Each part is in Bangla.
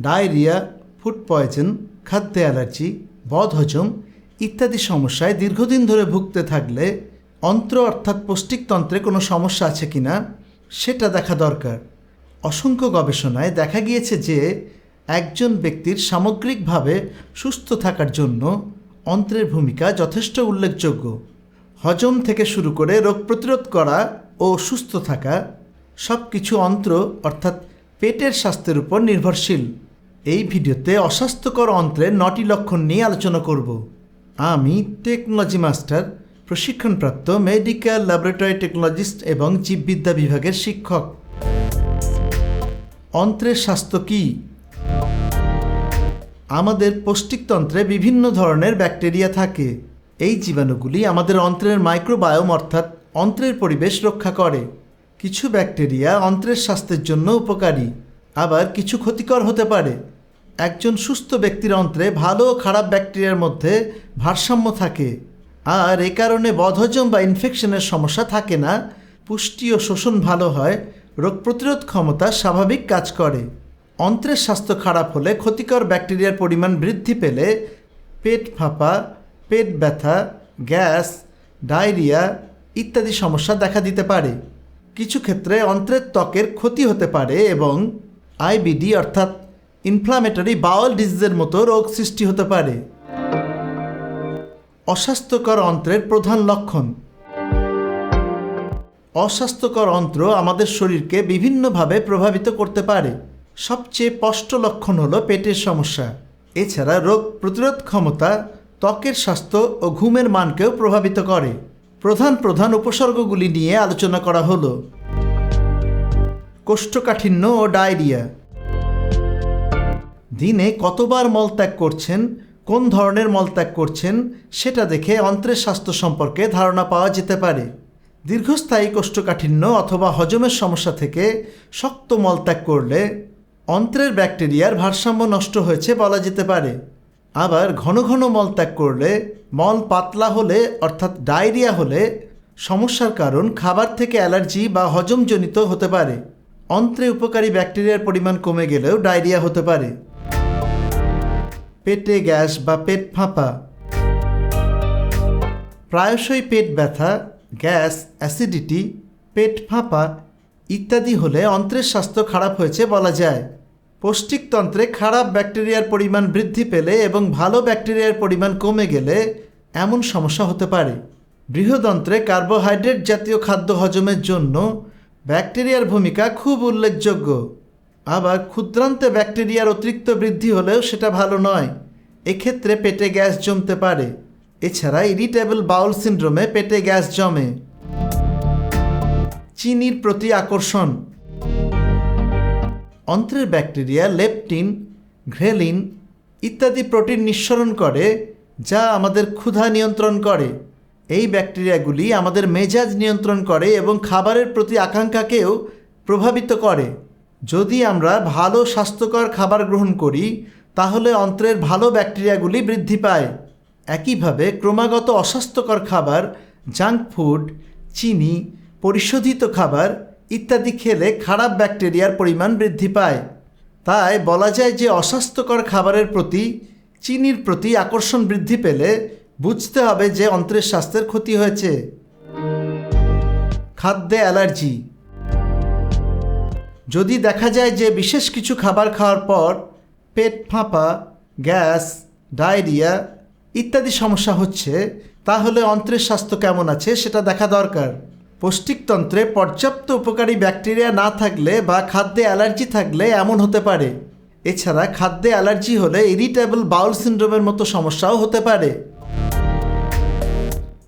ডায়রিয়া, ফুড পয়জন, খাদ্য অ্যালার্জি, বদহজম ইত্যাদি সমস্যায় দীর্ঘদিন ধরে ভুগতে থাকলে অন্ত্র অর্থাৎ পৌষ্টিকতন্ত্রে কোনো সমস্যা আছে কিনা সেটা দেখা দরকার। অসংখ্য গবেষণায় দেখা গিয়েছে যে একজন ব্যক্তির সামগ্রিকভাবে সুস্থ থাকার জন্য অন্ত্রের ভূমিকা যথেষ্ট উল্লেখযোগ্য। হজম থেকে শুরু করে রোগ প্রতিরোধ করা ও সুস্থ থাকা সব কিছু অন্ত্র অর্থাৎ পেটের স্বাস্থ্যের উপর নির্ভরশীল। এই ভিডিওতে অস্বাস্থ্যকর অন্ত্রের নটি লক্ষণ নিয়ে আলোচনা করব। আমি টেকনোলজি মাস্টার প্রশিক্ষণপ্রাপ্ত মেডিকেল ল্যাবরেটরি টেকনোলজিস্ট এবং জীববিদ্যা বিভাগের শিক্ষক। অন্ত্রের স্বাস্থ্য কী? আমাদের পৌষ্টিকতন্ত্রে বিভিন্ন ধরনের ব্যাকটেরিয়া থাকে। এই জীবাণুগুলি আমাদের অন্ত্রের মাইক্রোবায়োম অর্থাৎ অন্ত্রের পরিবেশ রক্ষা করে। কিছু ব্যাকটেরিয়া অন্ত্রের স্বাস্থ্যের জন্য উপকারী, আবার কিছু ক্ষতিকর হতে পারে। একজন সুস্থ ব্যক্তির অন্ত্রে ভালো খারাপ ব্যাকটেরিয়ার মধ্যে ভারসাম্য থাকে। আর এ কারণে বদহজম বা ইনফেকশনের সমস্যা থাকে না। পুষ্টি ও শোষণ ভালো হয়, রোগ প্রতিরোধ ক্ষমতা স্বাভাবিক কাজ করে। অন্ত্রের স্বাস্থ্য খারাপ হলে ক্ষতিকর ব্যাকটেরিয়ার পরিমাণ বৃদ্ধি পেলে পেট ফাঁপা, পেট ব্যথা, গ্যাস, ডায়রিয়া ইত্যাদি সমস্যা দেখা দিতে পারে। কিছু ক্ষেত্রে অন্ত্রের ত্বকের ক্ষতি হতে পারে এবং আইবিডি অর্থাৎ ইনফ্লামেটরি বাউল ডিজিজের মতো রোগ সৃষ্টি হতে পারে। অস্বাস্থ্যকর অন্ত্রের প্রধান লক্ষণ। অস্বাস্থ্যকর অন্ত্র আমাদের শরীরকে বিভিন্নভাবে প্রভাবিত করতে পারে। সবচেয়ে স্পষ্ট লক্ষণ হলো পেটের সমস্যা। এছাড়া রোগ প্রতিরোধ ক্ষমতা, ত্বকের স্বাস্থ্য ও ঘুমের মানকেও প্রভাবিত করে। প্রধান প্রধান উপসর্গগুলি নিয়ে আলোচনা করা হলো। কোষ্ঠকাঠিন্য ও ডায়রিয়া। দিনে কতবার মলত্যাগ করছেন? কোন ধরনের মলত্যাগ করছেন? সেটা দেখে অন্ত্রের স্বাস্থ্য সম্পর্কে ধারণা পাওয়া যেতে পারে। দীর্ঘস্থায়ী কোষ্ঠকাঠিন্য অথবা হজমের সমস্যা থেকে শক্ত মলত্যাগ করলে অন্ত্রের ব্যাকটেরিয়ার ভারসাম্য নষ্ট হয়েছে বলা যেতে পারে। আবার ঘন ঘন মলত্যাগ করলে মল পাতলা হলে, অর্থাৎ ডায়রিয়া হলে সমস্যার কারণ খাবার থেকে অ্যালার্জি বা হজমজনিত হতে পারে। অন্ত্রে উপকারী ব্যাকটেরিয়ার পরিমাণ কমে গেলেও ডায়রিয়া হতে পারে। পেটে গ্যাস বা পেট ফাঁপা। প্রায়শই পেট ব্যথা, গ্যাস, অ্যাসিডিটি, পেট ফাঁপা ইত্যাদি হলে অন্ত্রের স্বাস্থ্য খারাপ হয়েছে বলা যায়। পৌষ্টিকতন্ত্রে খারাপ ব্যাকটেরিয়ার পরিমাণ বৃদ্ধি পেলে এবং ভালো ব্যাকটেরিয়ার পরিমাণ কমে গেলে এমন সমস্যা হতে পারে। বৃহদন্ত্রে কার্বোহাইড্রেট জাতীয় খাদ্য হজমের জন্য ব্যাকটেরিয়ার ভূমিকা খুব উল্লেখযোগ্য। আবার ক্ষুদ্রান্তে ব্যাকটেরিয়ার অতিরিক্ত বৃদ্ধি হলেও সেটা ভালো নয়। এক্ষেত্রে পেটে গ্যাস জমতে পারে। এছাড়া ইরিটেবল বাউল সিন্ড্রোমে পেটে গ্যাস জমে। চিনির প্রতি আকর্ষণ। অন্ত্রের ব্যাকটেরিয়া লেপটিন, ঘ্রেলিন ইত্যাদি প্রোটিন নিঃসরণ করে, যা আমাদের ক্ষুধা নিয়ন্ত্রণ করে। এই ব্যাকটেরিয়াগুলি আমাদের মেজাজ নিয়ন্ত্রণ করে এবং খাবারের প্রতি আকাঙ্ক্ষাকেও প্রভাবিত করে। যদি আমরা ভালো স্বাস্থ্যকর খাবার গ্রহণ করি, তাহলে অন্ত্রের ভালো ব্যাকটেরিয়াগুলি বৃদ্ধি পায়। একইভাবে ক্রমাগত অস্বাস্থ্যকর খাবার, জাঙ্ক ফুড, চিনি, পরিশোধিত খাবার ইত্যাদি খেলে খারাপ ব্যাকটেরিয়ার পরিমাণ বৃদ্ধি পায়। তাই বলা যায় যে অস্বাস্থ্যকর খাবারের প্রতি, চিনির প্রতি আকর্ষণ বৃদ্ধি পেলে বুঝতে হবে যে অন্ত্রের স্বাস্থ্যের ক্ষতি হয়েছে। খাদ্যে অ্যালার্জি যদি দেখা যায় যে বিশেষ কিছু খাবার খাওয়ার পর পেট ফাঁপা, গ্যাস, ডায়রিয়া ইত্যাদি সমস্যা হচ্ছে, তাহলে অন্ত্রের স্বাস্থ্য কেমন আছে সেটা দেখা দরকার। পৌষ্টিকতন্ত্রে পর্যাপ্ত উপকারী ব্যাকটেরিয়া না থাকলে বা খাদ্যে অ্যালার্জি থাকলে এমন হতে পারে। এছাড়া খাদ্যে অ্যালার্জি হলে ইরিটেবল বাউল সিন্ড্রোমের মতো সমস্যাও হতে পারে।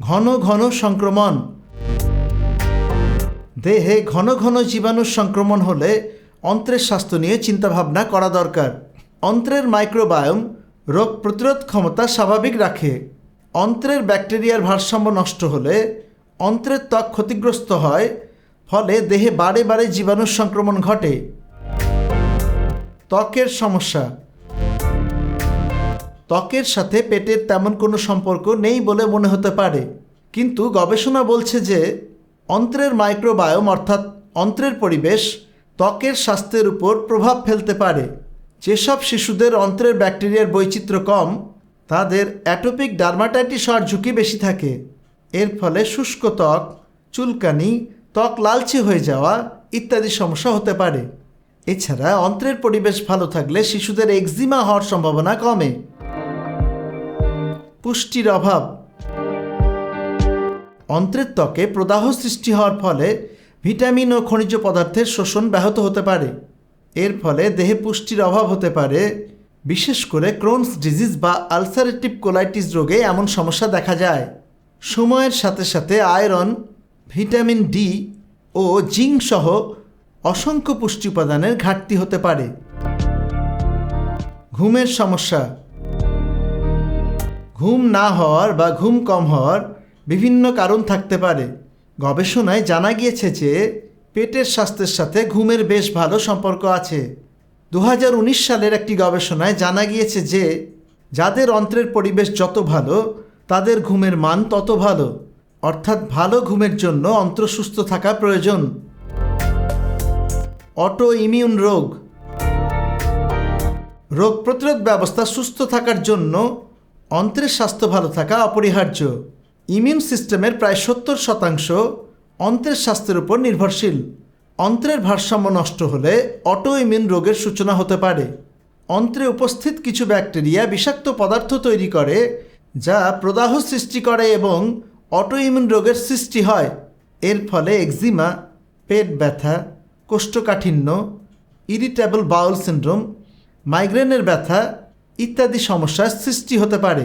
ঘন ঘন সংক্রমণ দেহে ঘন ঘন জীবাণুর সংক্রমণ হলে অন্ত্রের স্বাস্থ্য নিয়ে চিন্তাভাবনা করা দরকার। অন্ত্রের মাইক্রোবায়োম রোগ প্রতিরোধ ক্ষমতা স্বাভাবিক রাখে। অন্ত্রের ব্যাকটেরিয়ার ভারসাম্য নষ্ট হলে অন্ত্রের ত্বক ক্ষতিগ্রস্ত হয়, ফলে দেহে বারে বারে জীবাণুর সংক্রমণ ঘটে। ত্বকের সমস্যা। ত্বকের সাথে পেটের তেমন কোনো সম্পর্ক নেই বলে মনে হতে পারে, কিন্তু গবেষণা বলছে যে অন্ত্রের মাইক্রোবায়োম অর্থাৎ অন্ত্রের পরিবেশ ত্বকের স্বাস্থ্যের উপর প্রভাব ফেলতে পারে। যেসব শিশুদের অন্ত্রের ব্যাকটেরিয়ার বৈচিত্র্য কম, তাদের অ্যাটোপিক ডার্মাটাইটিস হওয়ার ঝুঁকি বেশি থাকে। এর ফলে শুষ্ক ত্বক, চুলকানি, ত্বক লালচে হয়ে যাওয়া ইত্যাদি সমস্যা হতে পারে। এছাড়া অন্ত্রের পরিবেশ ভালো থাকলে শিশুদের এক্সিমা হওয়ার সম্ভাবনা কমে। পুষ্টির অভাব অন্ত্রের ত্বকে প্রদাহ সৃষ্টি হওয়ার ফলে ভিটামিন ও খনিজ পদার্থের শোষণ ব্যাহত হতে পারে। এর ফলে দেহে পুষ্টির অভাব হতে পারে। বিশেষ করে ক্রোনস ডিজিজ বা আলসারেটিভ কোলাইটিস রোগে এমন সমস্যা দেখা যায়। সময়ের সাথে সাথে আয়রন, ভিটামিন ডি ও জিঙ্ক সহ অসংখ্য পুষ্টি উপাদানের ঘাটতি হতে পারে। ঘুমের সমস্যা। ঘুম না হওয়ার বা ঘুম কম হওয়ার বিভিন্ন কারণ থাকতে পারে। গবেষণায় জানা গিয়েছে যে পেটের স্বাস্থ্যের সাথে ঘুমের বেশ ভালো সম্পর্ক আছে। দু হাজার উনিশ সালের একটি গবেষণায় জানা গিয়েছে যে যাদের অন্ত্রের পরিবেশ যত ভালো, তাদের ঘুমের মান তত ভালো। অর্থাৎ ভালো ঘুমের জন্য অন্ত্র সুস্থ থাকা প্রয়োজন। অটো ইমিউন রোগ। রোগ প্রতিরোধ ব্যবস্থা সুস্থ থাকার জন্য অন্ত্রের স্বাস্থ্য ভালো থাকা অপরিহার্য। ইমিউন সিস্টেমের প্রায় সত্তর শতাংশ অন্ত্রের স্বাস্থ্যের উপর নির্ভরশীল। অন্ত্রের ভারসাম্য নষ্ট হলে অটো ইমিউন রোগের সূচনা হতে পারে। অন্ত্রে উপস্থিত কিছু ব্যাকটেরিয়া বিষাক্ত পদার্থ তৈরি করে, যা প্রদাহ সৃষ্টি করে এবং অটো ইমিউন রোগের সৃষ্টি হয়। এর ফলে এক্সিমা পেট ব্যথা, কোষ্ঠকাঠিন্য, ইরিটেবল বাউল সিন্ড্রোম, মাইগ্রেনের ব্যথা ইত্যাদি সমস্যার সৃষ্টি হতে পারে।